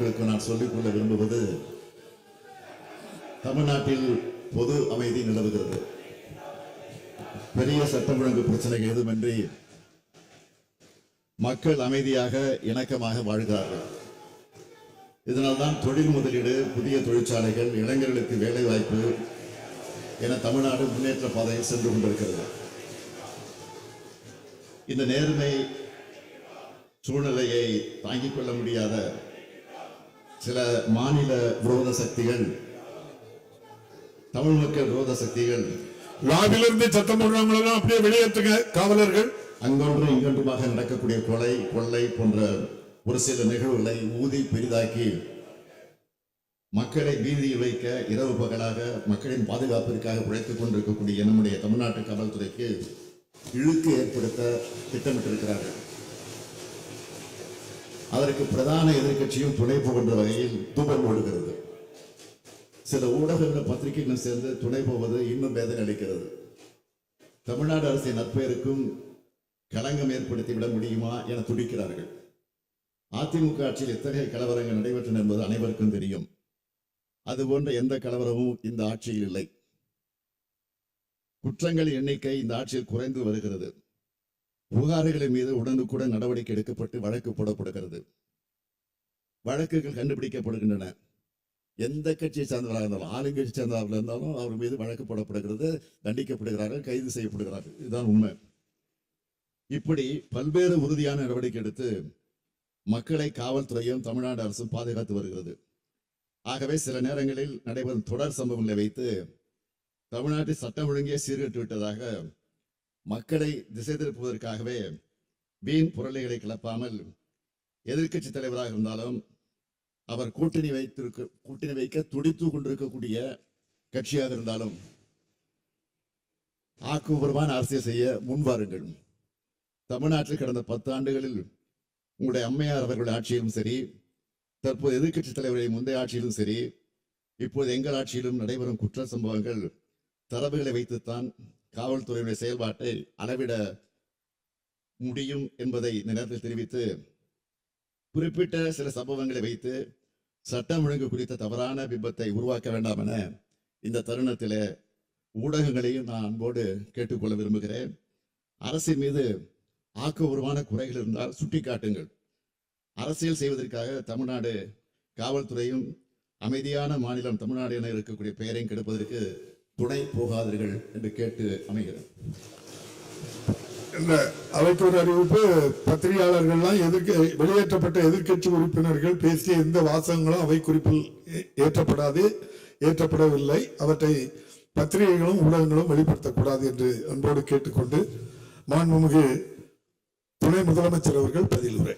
மக்களுக்கு நான் சொல்லிக்கொள்ள விரும்புவது தமிழ்நாட்டில் பொது அமைதி நிலவுகிறது. பெரிய சட்டம் ஒழுங்கு பிரச்சனை எதுவுமின்றி மக்கள் அமைதியாக இணக்கமாக வாழ்கிறார்கள். இதனால்தான் தொழில் முதலீடு புதிய தொழிற்சாலைகள் இளைஞர்களுக்கு வேலை வாய்ப்பு என தமிழ்நாடு முன்னேற்ற பாதையில் சென்று கொண்டிருக்கிறது. இந்த நேர்மை சூழ்நிலையை தாங்கிக் கொள்ள முடியாத சில மாநில விரோத சக்திகள் தமிழ் மக்கள் விரோத சக்திகள். லாபிலிருந்து சத்தம் போடுறவங்களெல்லாம் அப்படியே வெளியேற்றுங்க காவலர்கள். அங்கொன்றும் இங்கொன்றுமாக நடக்கக்கூடிய கொலை கொள்ளை போன்ற ஒரு சில நிகழ்வுகளை ஊதி பெரிதாக்கி மக்களை பீதியில் வைக்க இரவு பகலாக மக்களின் பாதுகாப்பிற்காக உழைத்துக் கொண்டிருக்கக்கூடிய நம்முடைய தமிழ்நாட்டு காவல்துறைக்கு இழுக்கு ஏற்படுத்த திட்டமிட்டிருக்கிறார்கள். அதற்கு பிரதான எதிர்க்கட்சியும் துணை போகின்ற வகையில் தூபம் ஓடுகிறது. சில ஊடகங்கள் பத்திரிகைகளும் சேர்ந்து துணை போவது இன்னும் வேதனை அளிக்கிறது. தமிழ்நாடு அரசின் நற்பெயருக்கும் களங்கம் ஏற்படுத்தி விட முடியுமா என துடிக்கிறார்கள். அதிமுக ஆட்சியில் எத்தகைய கலவரங்கள் நடைபெற்றன என்பது அனைவருக்கும் தெரியும். அதுபோன்ற எந்த கலவரமும் இந்த ஆட்சியில் இல்லை. குற்றங்கள் எண்ணிக்கை இந்த ஆட்சியில் குறைந்து வருகிறது. புகார்களின் மீது உடனுக்குடன் நடவடிக்கை எடுக்கப்பட்டு வழக்கு போடப்படுகிறது. வழக்குகள் கண்டுபிடிக்கப்படுகின்றன. எந்த கட்சியை சார்ந்தவராக இருந்தாலும் ஆளுங்கட்சி சேர்ந்தவராக இருந்தாலும் அவர் மீது வழக்கு போடப்படுகிறது தண்டிக்கப்படுகிறார்கள் கைது செய்யப்படுகிறார்கள். இதுதான் உண்மை. இப்படி பல்வேறு உறுதியான நடவடிக்கை எடுத்து மக்களை காவல்துறையும் தமிழ்நாடு அரசும் பாதுகாத்து வருகிறது. ஆகவே சில நேரங்களில் நடைபெறும் தொடர் சம்பவங்களை வைத்து தமிழ்நாட்டில் சட்டம் ஒழுங்கே சீர்கெட்டு விட்டதாக மக்களை திசை திருப்புவதற்காகவே வீண் புரளிகளை கிளப்பாமல் எதிர்க்கட்சி தலைவராக இருந்தாலும் அவர் கூட்டணி வைத்திருக்க கூட்டணி வைக்க துடித்து கொண்டிருக்கக்கூடிய கட்சியாக இருந்தாலும் ஆக்கப்பூர்வமான அரசியல் செய்ய முன்வாருங்கள் தமிழ்நாட்டில் கடந்த பத்து ஆண்டுகளில் உங்களுடைய அம்மையார் அவர்களுடைய ஆட்சியிலும் சரி தற்போது எதிர்க்கட்சி தலைவருடைய முந்தைய ஆட்சியிலும் சரி இப்போது எங்கள் ஆட்சியிலும் நடைபெறும் குற்ற சம்பவங்கள் தரவுகளை வைத்துத்தான் காவல்துறையினுடைய செயல்பாட்டை அளவிட முடியும் என்பதை நேரத்தில் தெரிவித்து குறிப்பிட்ட சில சம்பவங்களை வைத்து சட்டம் ஒழுங்கு குறித்த தவறான பிம்பத்தை உருவாக்க வேண்டாம் என இந்த தருணத்தில் ஊடகங்களையும் நான் அன்போடு கேட்டுக்கொள்ள விரும்புகிறேன். அரசின் மீது ஆக்கபூர்வமான குறைகள் இருந்தால் சுட்டிக்காட்டுங்கள். அரசியல் செய்வதற்காக தமிழ்நாடு காவல்துறையும் அமைதியான மாநிலம் தமிழ்நாடு என இருக்கக்கூடிய பெயரையும் கெடுப்பதற்கு துணை போகாதீர்கள் என்று கேட்டு அமைகிறேன். இந்த அவைக்கு ஒரு அறிவிப்பு பத்திரிகையாளர்கள்லாம் எதிர்க்க வெளியேற்றப்பட்ட எதிர்க்கட்சி உறுப்பினர்கள் பேசிய எந்த வாசகங்களும் அவை குறிப்பில் ஏற்றப்படாது ஏற்றப்படவில்லை. அவற்றை பத்திரிகைகளும் ஊடகங்களும் வெளிப்படுத்தக்கூடாது என்று அன்போடு கேட்டுக்கொண்டு மாண்புமிகு துணை முதலமைச்சர் அவர்கள் பதிலுரை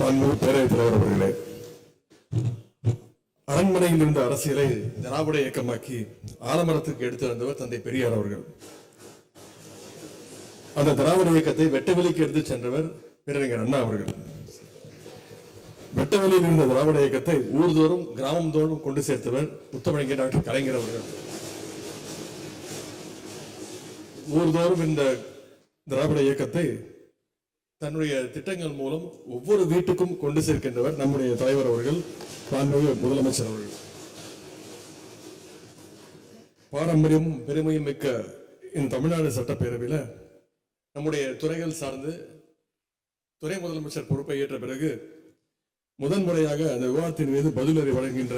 மாண்புமிகு பேரவைத் தலைவர் அவர்களே அரண்மனையில் இருந்த அரசியலை திராவிட இயக்கமாக்கி ஆலமரத்துக்கு எடுத்து வந்தவர் தந்தை பெரியார் அவர்கள். அந்த திராவிட இயக்கத்தை வெட்டவெளிக்கு எடுத்து சென்றவர் பேரறிஞர் அண்ணா அவர்கள். வெட்டவெளியில் இருந்த திராவிட இயக்கத்தை ஊர்தோறும் கிராமம் தோறும் கொண்டு சேர்த்தவர் முத்தமிழங்கர் டாக்டர் கலைஞர் அவர்கள். ஊர்தோறும் இந்த திராவிட இயக்கத்தை தன்னுடைய திட்டங்கள் மூலம் ஒவ்வொரு வீட்டுக்கும் கொண்டு சேர்க்கின்றவர் நம்முடைய தலைவர் அவர்கள் மாண்புமிகு முதலமைச்சர் அவர்கள். பாரம்பரியமும் பெருமையும் மிக்க இந்த தமிழ்நாடு சட்டப்பேரவையில் நம்முடைய துறைகள் சார்ந்து துறை முதலமைச்சர் பொறுப்பை ஏற்ற பிறகு முதன்முறையாக அந்த விவாதத்தின் மீது பதிலறி வழங்குகின்ற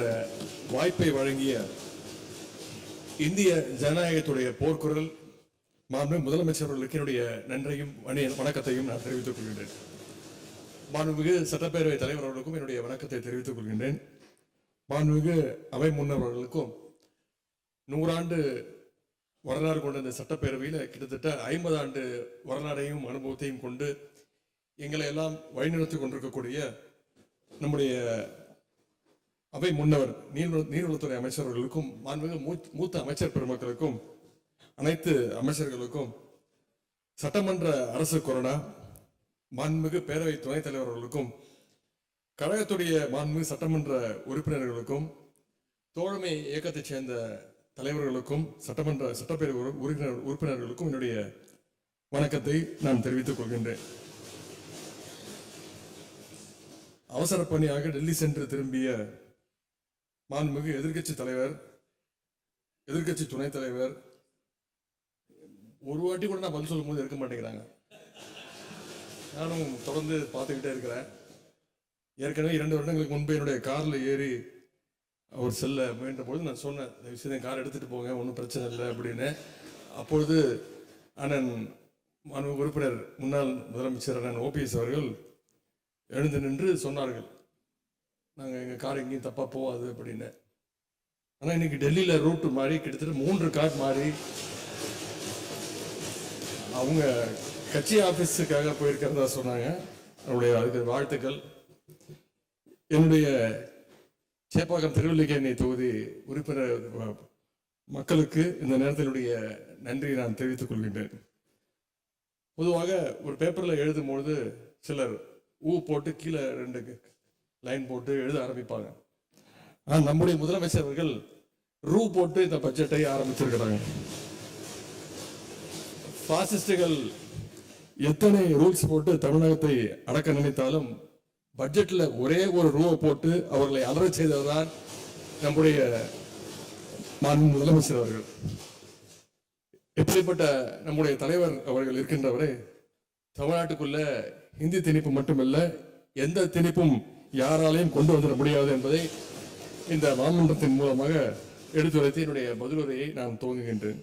வாய்ப்பை வழங்கிய இந்திய ஜனநாயகத்துடைய போர்க்குரல் மாண்பு முதலமைச்சர் அவர்களுக்கு என்னுடைய நன்றியும் வணக்கத்தையும் நான் தெரிவித்துக் கொள்கின்றேன். மாண்புமிகு சட்டப்பேரவை தலைவர் அவர்களுக்கும் என்னுடைய வணக்கத்தை தெரிவித்துக் கொள்கின்றேன். மாண்புமிகு அவை முன்னவர்களுக்கும் நூறாண்டு வரலாறு கொண்ட இந்த சட்டப்பேரவையில் கிட்டத்தட்ட ஐம்பது ஆண்டு வரலாறையும் அனுபவத்தையும் கொண்டு எங்களை எல்லாம் வழிநடத்தி கொண்டிருக்கக்கூடிய நம்முடைய அவை முன்னவர் நீர் நீர்வளத்துறை அமைச்சர் அவர்களுக்கும் மாண்புமிகு மூத்த அமைச்சர் பெருமக்களுக்கும் அனைத்து அமைச்சர்களுக்கும் சட்டமன்ற அரசு கொரோனா மாண்புமிகு பேரவை துணைத் தலைவர்களுக்கும் கழகத்துடைய மாண்புமிகு சட்டமன்ற உறுப்பினர்களுக்கும் தோழமை இயக்கத்தைச் சேர்ந்த தலைவர்களுக்கும் சட்டமன்ற சட்டப்பேரவை உறுப்பினர் உறுப்பினர்களுக்கும் என்னுடைய வணக்கத்தை நான் தெரிவித்துக் கொள்கின்றேன். அவசர பணியாக டெல்லி சென்று திரும்பிய மாண்புமிகு எதிர்க்கட்சி தலைவர் எதிர்க்கட்சி துணைத் தலைவர் ஒரு வாட்டி கூட நான் பதில் சொல்லும்போது இருக்க மாட்டேங்கிறாங்க. நானும் தொடர்ந்து பார்த்துக்கிட்டே இருக்கிறேன். ஏற்கனவே இரண்டு வருடங்களுக்கு முன்பு என்னுடைய காரில் ஏறி அவர் செல்ல முயன்ற பொழுது நான் சொன்னேன் தயவு செய்து கார் எடுத்துகிட்டு போங்க ஒன்றும் பிரச்சனை இல்லை அப்படின்னு. அப்பொழுது அண்ணன் மாண்பு உறுப்பினர் முன்னாள் முதலமைச்சர் அண்ணன் ஓபிஎஸ் அவர்கள் எழுந்து நின்று சொன்னார்கள் நாங்கள் எங்கள் கார் எங்கேயும் தப்பாக போகாது அப்படின்னு. ஆனால் இன்னைக்கு டெல்லியில் ரூட் மாறி கிட்டத்தட்ட மூன்று கார் மாறி அவங்க கட்சி ஆஃபீஸுக்காக போயிருக்கிறதா சொன்னாங்க. அவருடைய அதுக்கு வாழ்த்துக்கள். என்னுடைய சேப்பாக்கம் திருவல்லிக்கேணி தொகுதி உறுப்பினர் மக்களுக்கு இந்த நேரத்தினுடைய நன்றியை நான் தெரிவித்துக் கொள்கின்றேன். பொதுவாக ஒரு பேப்பரில் எழுதும் பொழுது சிலர் ஊ போட்டு கீழே ரெண்டு லைன் போட்டு எழுத ஆரம்பிப்பாங்க. ஆனால் நம்முடைய முதலமைச்சர் அவர்கள் ரூ போட்டு இந்த பட்ஜெட்டை ஆரம்பிச்சிருக்கிறாங்க. பாசிஸ்டுகள். எத்தனை ரூல்ஸ் போட்டு தமிழகத்தை அடக்க நினைத்தாலும் பட்ஜெட்டில் ஒரே ஒரு ரூவை போட்டு அவர்களை அலறச் செய்ததுதான் நம்முடைய மாண்பு முதலமைச்சர் அவர்கள். எப்படிப்பட்ட நம்முடைய தலைவர் அவர்கள் இருக்கின்றவரை தமிழ்நாட்டுக்குள்ள இந்தி திணிப்பு மட்டுமல்ல எந்த திணிப்பும் யாராலையும் கொண்டு வந்துட முடியாது என்பதை இந்த மாமன்றத்தின் மூலமாக எடுத்துரைத்து என்னுடைய பதிலுரையை நான் துவங்குகின்றேன்.